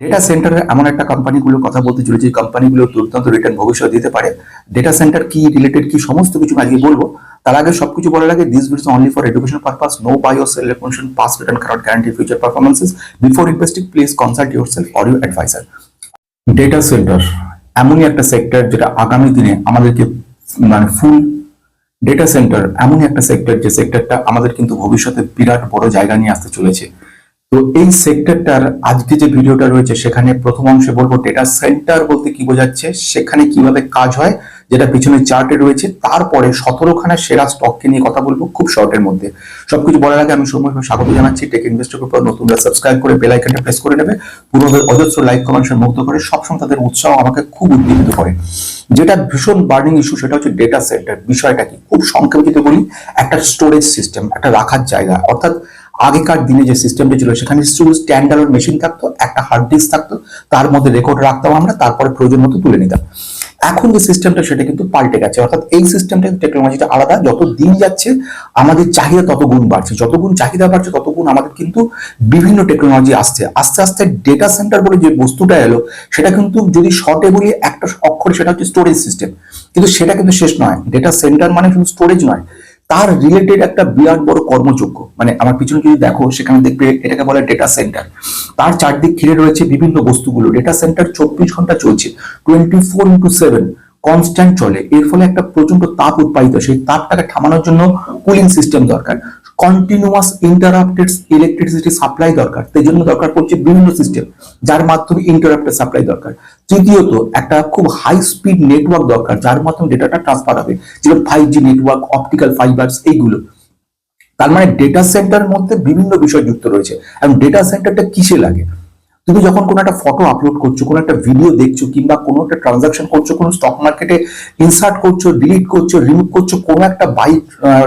Data সেন্টারে এমন একটা কোম্পানিগুলোর কথা বলতে চলেছি যে কোম্পানিগুলো দুর্দান্ত রিটার্ন ভবিষ্যৎ দিতে পারে। ডেটা সেন্টার কি রিলেটেড কি, সমস্ত কিছু আজকে বলব। তার আগে সবকিছু বলার আগে this videos only for education purpose no buy yourself recommendation past return কারণ guarantee future performances before investing please consult yourself or your advisor data centre এমনই একটা সেক্টর যেটা আগামী দিনে আমাদেরকে মানে ফুল ডেটা সেন্টার এমনই একটা সেক্টর যে সেক্টরটা আমাদের কিন্তু ভবিষ্যতে বিরাট বড় জায়গা নিয়ে আসতে চলেছে। তো এই সেক্টরটার আজকে যে ভিডিওটা রয়েছে, সেখানে প্রথম অংশে বলব ডেটা সেন্টার বলতে কি বোঝাচ্ছে, সেখানে কীভাবে কাজ হয়, যেটা পিছনে চার্টে রয়েছে, তারপরে সতেরোখানা সেরা স্টককে নিয়ে কথা বলব খুব শর্টের মধ্যে। সবকিছু বলার আগে আমি সময় স্বাগত জানাচ্ছি টেক ইনভেস্টর গ্রুপ নতুনরা সাবস্ক্রাইব করে বেল আইকনটা প্রেস করে নেবে। পুরোভাবে অজস্র লাইক কমেন্টস মুগ্ধ করে সবসময় তাদের উৎসাহ আমাকে খুব উদ্দীপিত করে। যেটা ভীষণ বার্নিং ইস্যু সেটা হচ্ছে ডেটা সেন্টার বিষয়টা কি? খুব সংক্ষেপে যদি বলি, একটা স্টোরেজ সিস্টেম একটা রাখার জায়গা। অর্থাৎ আগেকার দিনে যে সিস্টেমটা ছিল, সেখানে শুধু স্ট্যান্ডার্ড মেশিন থাকতো, একটা হার্ড ডিস্ক থাকতো, তার মধ্যে রেকর্ড রাখতাম আমরা, তারপরে প্রয়োজন মতো তুলে নিতাম। এখন যে সিস্টেমটা সেটা কিন্তু পাল্টে গেছে। অর্থাৎ এই সিস্টেমটা টেকনোলজিটা আলাদা। যত দিন যাচ্ছে, আমাদের চাহিদা তত গুণ বাড়ছে। যত গুণ চাহিদা বাড়ছে, তত গুণ আমাদের কিন্তু বিভিন্ন টেকনোলজি আসছে। আস্তে আস্তে ডেটা সেন্টার বলে যে বস্তুটা এলো, সেটা কিন্তু যদি শর্টে বলি, একটা অক্ষর সেটা হচ্ছে স্টোরেজ সিস্টেম কিন্তু সেটা কিন্তু শেষ নয়। ডেটা সেন্টার মানে শুধু স্টোরেজ নয়। তার রিলেটেড একটা বিরাট বড় কর্মযোগ্য। মানে আমার পিছনে যদি দেখো, সেখানে দেখবে এটাকে বলে ডেটা সেন্টার তার চারদিক ঘিরে রয়েছে বিভিন্ন বস্তুগুলো। ডেটা সেন্টার চব্বিশ ঘণ্টা চলছে twenty four into seven constant চলে। এর ফলে একটা প্রচণ্ড তাপ উৎপাদিত। সেই তাপটাকে থামানোর জন্য কুলিং সিস্টেম দরকার। কন্টিনিউয়াস ইন্টারাপ্টেড ইলেকট্রিসিটি সাপ্লাই দরকার। সেই জন্য দরকার পড়ছে বিভিন্ন সিস্টেম যার মাধ্যমে ইন্টারাপ্টেড সাপ্লাই দরকার। তৃতীয়ত, একটা খুব হাই স্পিড নেটওয়ার্ক দরকার, যার মাধ্যমে ডেটাটা ট্রান্সফার হবে। যেমন five G network optical fibres এইগুলো। তার মানে ডেটা সেন্টার মধ্যে বিভিন্ন বিষয় যুক্ত রয়েছে। এবং ডেটা সেন্টারটা কিসে লাগে? তুমি যখন কোনো একটা ফটো আপলোড করছ, কোনো একটা ভিডিও দেখছ, কিংবা কোনো একটা ট্রানজাকশন করছ, কোনো স্টক মার্কেটে ইনসার্ট করছ ডিলিট করছ রিমুভ করছ, কোনো একটা বাইক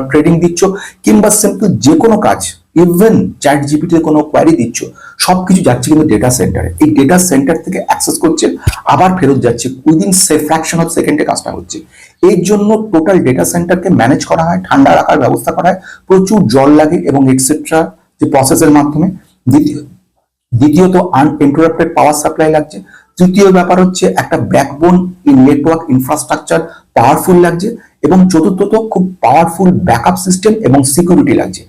ট্রেডিং দিচ্ছ, কিংবা সিম্পল যে কোনো কাজ ইভেন চ্যাট জিপিটিতে কোনো কোয়ারি দিচ্ছ, সবকিছু যাচ্ছে কিন্তু ডেটা সেন্টারে এই ডেটা সেন্টার থেকে অ্যাক্সেস করছে, আবার ফেরত যাচ্ছে উইদিন সে ফ্র্যাকশন অফ সেকেন্ডে কাজটা হচ্ছে। এর জন্য টোটাল ডেটা সেন্টারকে ম্যানেজ করা হয়, ঠান্ডা রাখার ব্যবস্থা করা হয়, প্রচুর জল লাগে এবং এটসেট্রা যে প্রসেসের মাধ্যমে। দ্বিতীয় দ্বিতীয়ত আনইন্টারাপ্টেড পাওয়ার সাপ্লাই লাগছে। তৃতীয় ব্যাপার হচ্ছে একটা backbone in network infrastructure powerful লাগছে এবং চতুর্থত খুব পাওয়ারফুল ব্যাকআপ সিস্টেম এবং সিকিউরিটি লাগছে।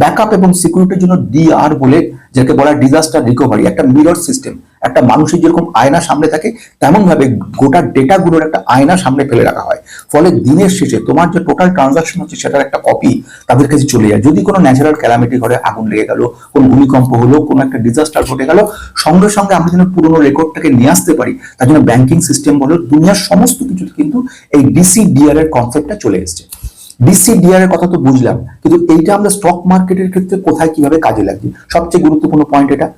ব্যাকআপ এবং সিকিউরিটির জন্য ডিআর বলে যাকে বলা ডিজাস্টার রিকভারি একটা মিরর সিস্টেম একটা মানুষের যেরকম আয়না সামনে থাকে তেমন ভাবে গোটা ডেটাগুলোর একটা আয়না সামনে ফেলে রাখা হয়। ফলে দিনের শেষে তোমার যে টোটাল ট্রানজাকশন হচ্ছে সেটার একটা কপি তাদের কাছে চলে যায়। যদি কোনো ন্যাচারাল ক্যালামিটি ঘরে আগুন লেগে গেল, কোনো ভূমিকম্প হলো, কোনো একটা ডিজাস্টার ঘটে গেল, সঙ্গে সঙ্গে আমরা যেন পুরোনো রেকর্ডটাকে নিয়ে আসতে পারি, তার জন্য ব্যাংকিং সিস্টেম বলো, দুনিয়ার সমস্ত কিছু কিন্তু এই ডিসি ডিসিডিআর এর কনসেপ্টটা চলে এসছে। ডিসিডিআর এর কথা তো বুঝলাম, কিন্তু এইটা আমরা স্টক মার্কেটের ক্ষেত্রে কোথায় কীভাবে কাজে লাগছে সবচেয়ে গুরুত্বপূর্ণ পয়েন্ট এটা।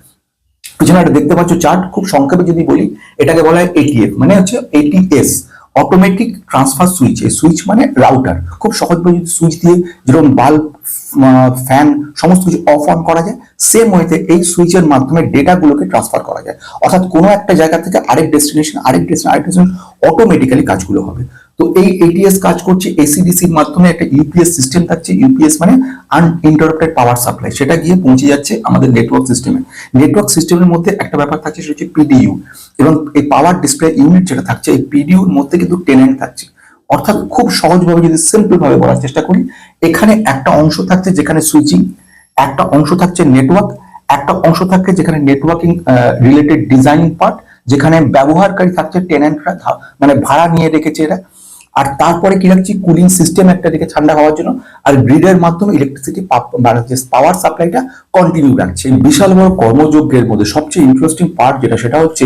পিছনে একটা দেখতে পাচ্ছ চার্ট খুব সংক্ষেপে যদি বলি, এটাকে বলা হয় এটিএফ মানে হচ্ছে এটিএস অটোমেটিক ট্রান্সফার সুইচ এই সুইচ মানে রাউটার খুব সহজভাবে যদি সুইচ দিয়ে যেরকম বাল্ব ফ্যান সমস্ত কিছু অফ অন করা যায় সেম ওয়েতে এই সুইচের মাধ্যমে ডেটাগুলোকে ট্রান্সফার করা যায়। অর্থাৎ কোনো একটা জায়গা থেকে আরেক ডেস্টিনেশন আরেক ডেস্টিনেশন আরেক ডেস্টিনেশন অটোমেটিক্যালি কাজগুলো হবে। তো এই এটিএস কাজ করছে এসিডিসির মাধ্যমে একটা ইউপিএস সিস্টেম থাকছে। ইউপিএস মানে আনইন্টারাপ্টেড পাওয়ার সাপ্লাই সেটা গিয়ে পৌঁছে যাচ্ছে আমাদের নেটওয়ার্ক সিস্টেমে নেটওয়ার্ক সিস্টেমের মধ্যে একটা ব্যাপার থাকছে, সেটা হচ্ছে পিডিইউ এবং এই পাওয়ার ডিসপ্লে ইউনিট যেটা থাকছে, এই পিডিইউর মধ্যে কিন্তু টেনেন্ট থাকছে। অর্থাৎ খুব সহজভাবে যদি সিম্পল ভাবে বলার চেষ্টা করি, এখানে একটা অংশ থাকছে যেখানে সুইচিং একটা অংশ থাকছে নেটওয়ার্ক একটা অংশ থাকছে যেখানে নেটওয়ার্কিং রিলেটেড ডিজাইন পার্ট যেখানে ব্যবহারকারী থাকছে টেনেন্টরা মানে ভাড়া নিয়ে রেখেছে এরা। আর তারপরে কি রাখছি কুলিং সিস্টেম একটা দিকে ঠান্ডা হওয়ার জন্য আর গ্রিডের মাধ্যমে ইলেকট্রিসিটি পাওয়ার সাপ্লাইটা কন্টিনিউ রাখছে। এই বিশাল বড় কর্মযজ্ঞের মধ্যে সবচেয়ে ইন্টারেস্টিং পার্ট যেটা, সেটা হচ্ছে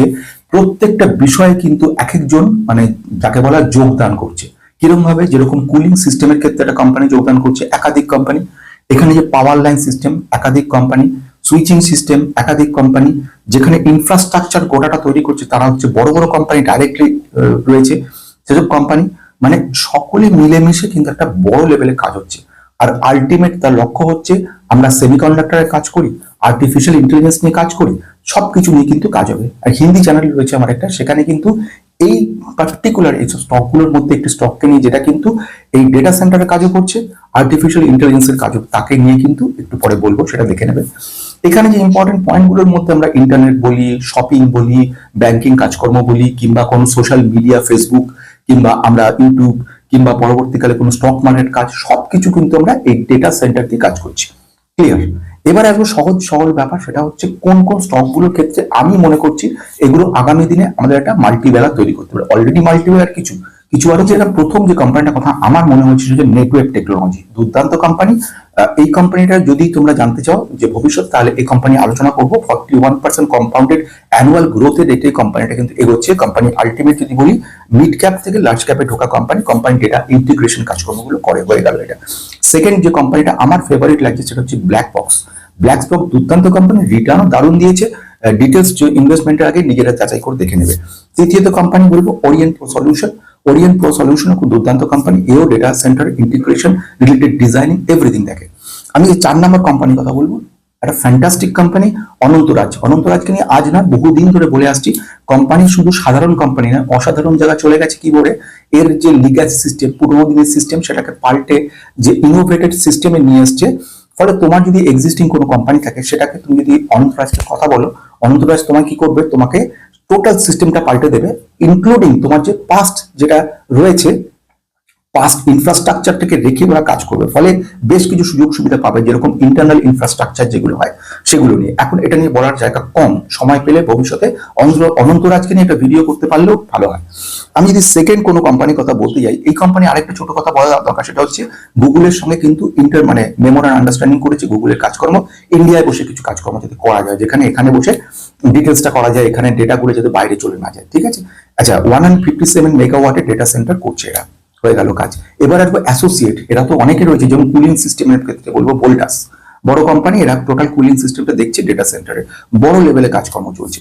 প্রত্যেকটা বিষয়ে কিন্তু এক একজন মানে যাকে বলা যোগদান করছে। কীরকম ভাবে যেরকম কুলিং সিস্টেমের ক্ষেত্রে একটা কোম্পানি যোগদান করছে, একাধিক কোম্পানি এখানে যে পাওয়ার লাইন সিস্টেম একাধিক কোম্পানি সুইচিং সিস্টেম একাধিক কোম্পানি যেখানে ইনফ্রাস্ট্রাকচার গোটাটা তৈরি করছে, তারা হচ্ছে বড় বড় কোম্পানি ডাইরেক্টলি রয়েছে। সেসব কোম্পানি মানে সকলে মিলেমিশে কিন্তু একটা বড় লেভেলে কাজ হচ্ছে। আর আলটিমেট তার লক্ষ্য হচ্ছে আমরা সেমিকন্ডাক্টরের কাজ করি আর্টিফিশিয়াল ইন্টেলিজেন্স নিয়ে কাজ করি, সবকিছু নিয়ে কিন্তু কাজ হবে। আর হিন্দি চ্যানেল রয়েছে আমার একটা, সেখানে কিন্তু এই পার্টিকুলার এই স্টকগুলোর মধ্যে একটি স্টককে নিয়ে যেটা কিন্তু এই ডেটা সেন্টারের কাজও করছে আর্টিফিশিয়াল ইন্টেলিজেন্সের কাজও তাকে নিয়ে কিন্তু একটু পরে বলব, সেটা দেখে নেবে। এখানে যে ইম্পর্টেন্ট পয়েন্টগুলোর মধ্যে আমরা ইন্টারনেট বলি শপিং বলি ব্যাংকিং কাজকর্ম বলি, কিংবা কোনো সোশ্যাল মিডিয়া ফেসবুক কিংবা আমরা ইউটিউব কিংবা পরবর্তীকালে কোনো স্টক মার্কেট কাজ সব কিছু কিন্তু আমরা এই ডেটা সেন্টার দিয়ে কাজ করছি। ক্লিয়ার এবার আসব সহজ, সরল ব্যাপার, সেটা হচ্ছে কোন কোন স্টকগুলোর ক্ষেত্রে আমি মনে করছি এগুলো আগামী দিনে আমাদের একটা মাল্টিভেলার তৈরি করতে পারে। অলরেডি মাল্টিভেলার কিছু। কিছু আরও যেটা প্রথম যে কোম্পানিটার কথা আমার মনে হচ্ছে যে নেটওয়ার্ক টেকনোলজি দুর্দান্ত কোম্পানি এই কোম্পানিটা যদি তোমরা জানতে চাও যে ভবিষ্যৎ, তাহলে এই কোম্পানি আলোচনা করব। Forty one percent compounded annual গ্রোথের রেটে এই কোম্পানিটা কিন্তু এগোচ্ছে। কোম্পানি আলটিমেট যদি বলি মিড ক্যাপ থেকে লার্জ ক্যাপে ঢোকা কোম্পানি কোম্পানি ডেটা ইন্টিগ্রেশন কাজকর্মগুলো করে, হয়ে গেল এটা। সেকেন্ড যে কোম্পানিটা আমার ফেভারিট লাগছে সেটা হচ্ছে ব্ল্যাক বক্স ব্ল্যাক বক্স দুর্দান্ত কোম্পানি রিটার্নও দারুণ দিয়েছে। ডিটেলস ইনভেস্টমেন্টের আগে নিজেরা যাচাই করে দেখে নেবে। তৃতীয়ত কোম্পানি বলব orient solution orient pro solution খুব দুর্দান্ত কোম্পানি এও data centre integration related designing everything দেখে। আমি এই চার নম্বর কোম্পানির কথা বলব। একটা ফ্যান্টাস্টিক কোম্পানি অনন্তরাজ। অনন্তরাজকে নিয়ে আজ না বহুদিন ধরে বলে আসছি কোম্পানি শুধু সাধারণ কোম্পানি না, অসাধারণ জায়গা চলে গেছে কি বলে? এর যে লিগাসি সিস্টেম পুরোনো দিনের সিস্টেম সেটাকে পাল্টে যে ইনোভেটেড সিস্টেমে নিয়ে এসছে, ফলে তোমার যদি এক্সিস্টিং কোনো কোম্পানি থাকে, সেটাকে তুমি যদি অনন্তরাজকে কথা বলো অনন্তরাজ তোমায় কি করবে? তোমাকে টোটাল সিস্টেমটা পাল্টে দেবে ইনক্লুডিং তোমার যে পাস্ট যেটা রয়েছে পাস্ট ইনফ্রাস্ট্রাকচারটাকে রেখে ওরা কাজ করবে। ফলে বেশ কিছু সুযোগ সুবিধা পাবে যেরকম ইন্টারনাল ইনফ্রাস্ট্রাকচার যেগুলো হয় সেগুলো নিয়ে। এখন এটা নিয়ে বলার জায়গা কম। সময় পেলে ভবিষ্যতে অনন্তরাজকে নিয়ে একটা ভিডিও করতে পারলেও ভালো হয়। আমি যদি সেকেন্ড কোনো কোম্পানির কথা বলতে যাই, এই কোম্পানি আরেকটা ছোট কথা বলা দরকার, সেটা হচ্ছে গুগলের সঙ্গে কিন্তু ইন্টার মানে মেমোরান আন্ডারস্ট্যান্ডিং করেছে গুগলের কাজকর্ম। ইন্ডিয়ায় বসে কিছু কাজকর্ম যদি করা যায়, যেখানে এখানে বসে ডিটেলসটা করা যায়, এখানে ডেটাগুলো যাতে বাইরে চলে না যায়, ঠিক আছে? আচ্ছা ওয়ান হান্ড্রেড ফিফটি সেভেন মেগাওয়াটের ডেটা সেন্টার করছে এরা। হয়ে গেল কাজ। এবার আসব অ্যাসোসিয়েট এরা তো অনেকে রয়েছে, যেমন কুলিং সিস্টেমের ক্ষেত্রে বলব বোল্টাস বড় কোম্পানি এরা টোটাল কুলিং সিস্টেমটা দেখছে ডেটা সেন্টারে বড় লেভেলে কাজকর্ম চলছে।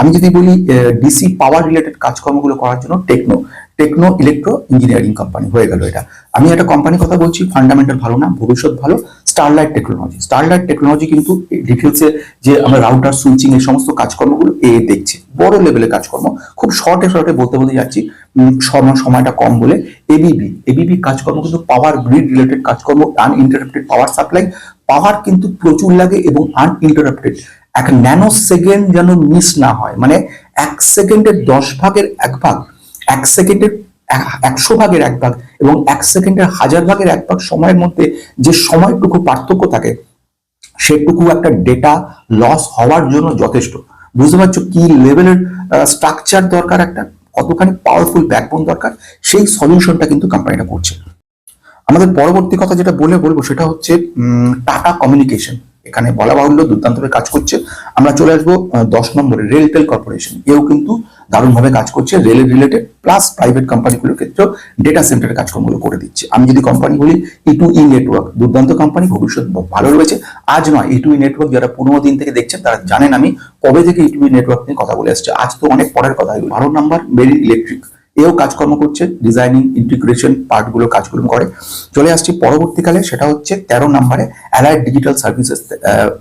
আমি যদি বলি ডিসি পাওয়ার রিলেটেড কাজকর্মগুলো করার জন্য techno techno electro engineering company হয়ে গেল এটা। আমি একটা কোম্পানির কথা বলছি ফান্ডামেন্টাল ভালো না, ভবিষ্যৎ ভালো। স্টারলাইট টেকনোলজি স্টারলাইট টেকনোলজি কিন্তু ডিটেলসে যে আমরা রাউটার সুইচিং এই সমস্ত কাজকর্মগুলো এ দেখছে। বড় লেভেলের কাজকর্ম। খুব শর্টে শর্টে বলতে বলতে যাচ্ছি সময়টা কম বলে এবিবি এবিবি কাজকর্ম কিন্তু পাওয়ার গ্রিড রিলেটেড কাজকর্ম আনইন্টারাপ্টেড পাওয়ার সাপ্লাই পাওয়ার কিন্তু প্রচুর লাগে এবং আনইন্টারাপ্টেড এক ন্যানো সেকেন্ড যেন মিস না হয়। মানে এক সেকেন্ডের দশ ভাগের এক ভাগ, এক সেকেন্ডের একশো ভাগের এক ভাগ এবং এক সেকেন্ডের হাজার ভাগের এক ভাগ সময়ের মধ্যে যে সময়টুকু পার্থক্য থাকে, সেটুকু একটা ডেটা লস হওয়ার জন্য যথেষ্ট। বুঝতে পারছ কি লেভেলের স্ট্রাকচার দরকার একটা? কতখানি পাওয়ারফুল ব্যাকবোন দরকার? সেই সলিউশনটা কিন্তু কোম্পানিটা করছে। আমাদের পরবর্তী কথা যেটা বলে বলব সেটা হচ্ছে টাটা কমিউনিকেশন এখানে বলা বাহুল্য দুর্দান্তভাবে কাজ করছে। আমরা চলে আসব দশ নম্বরে রেলটেল কর্পোরেশন এও কিন্তু দারুণভাবে কাজ করছে রেল রিলেটেড প্লাস প্রাইভেট কোম্পানিগুলোর ক্ষেত্রেও ডেটা সেন্টারের কাজকর্মগুলো করে দিচ্ছে। আমি যদি কোম্পানি বলি ই টু ই নেটওয়ার্ক দুর্দান্ত কোম্পানি ভবিষ্যৎ ভালো রয়েছে। আজ নয় ই টু ই নেটওয়ার্ক যারা পুরোনো দিন থেকে দেখছেন, তারা জানেন আমি কবে থেকে ই টু ই নেটওয়ার্ক নিয়ে কথা বলে আসছে আজ তো অনেক পরের কথা ভালো বারো নাম্বার মেরিন ইলেকট্রিক এও কাজকর্ম করছে ডিজাইনিং ইন্টিগ্রেশন পার্টগুলো কাজকর্ম করে। চলে আসছি পরবর্তীকালে, সেটা হচ্ছে তেরো নম্বরে allied digital services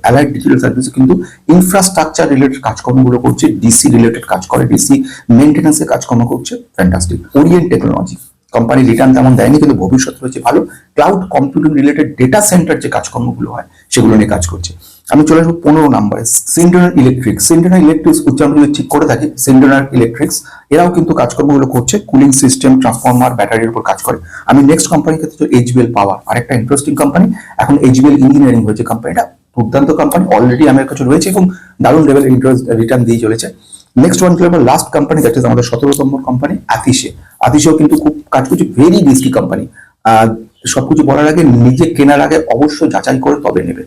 allied digital services কিন্তু ইনফ্রাস্ট্রাকচার রিলেটেড কাজকর্মগুলো করছে ডিসি রিলেটেড কাজ করে ডিসি মেনটেন্যান্সের কাজকর্ম করছে fantastic orient technology company return তেমন দেয়নি, কিন্তু ভবিষ্যৎ রয়েছে ভালো। Cloud computing related data centre যে কাজকর্মগুলো হয়, সেগুলো নিয়ে কাজ করছে। আমি চলে আসব পনেরো নম্বরে সিন্ডোনার ইলেকট্রিক সিন্ডোনার ইলেকট্রিক্স উচ্চারণ যদি ঠিক করে থাকি সিন্ডোনার ইলেকট্রিক্স এরাও কিন্তু কাজকর্মগুলো করছে কুলিং সিস্টেম ট্রান্সফর্মার ব্যাটারির উপর কাজ করে। আমি নেক্সট কোম্পানির ক্ষেত্রে এইচবিএল পাওয়ার আরেকটা ইন্টারেস্টিং কোম্পানি এখন এইচবিএল ইঞ্জিনিয়ারিং হয়েছে কোম্পানিটা দুর্দান্ত কোম্পানি অলরেডি আমার কাছে রয়েছে এবং দারুণ লেভেল ইন্টারেস্ট রিটার্ন দিয়ে চলেছে। Next one kilometre last company that is আমাদের সতেরো নম্বর কোম্পানি আতিশে আতিশেও কিন্তু খুব কাজ করছে ভেরি রিস্কি কোম্পানি সবকিছু বলার আগে, নিজে কেনার আগে অবশ্যই যাচাই করে তবে নেবে।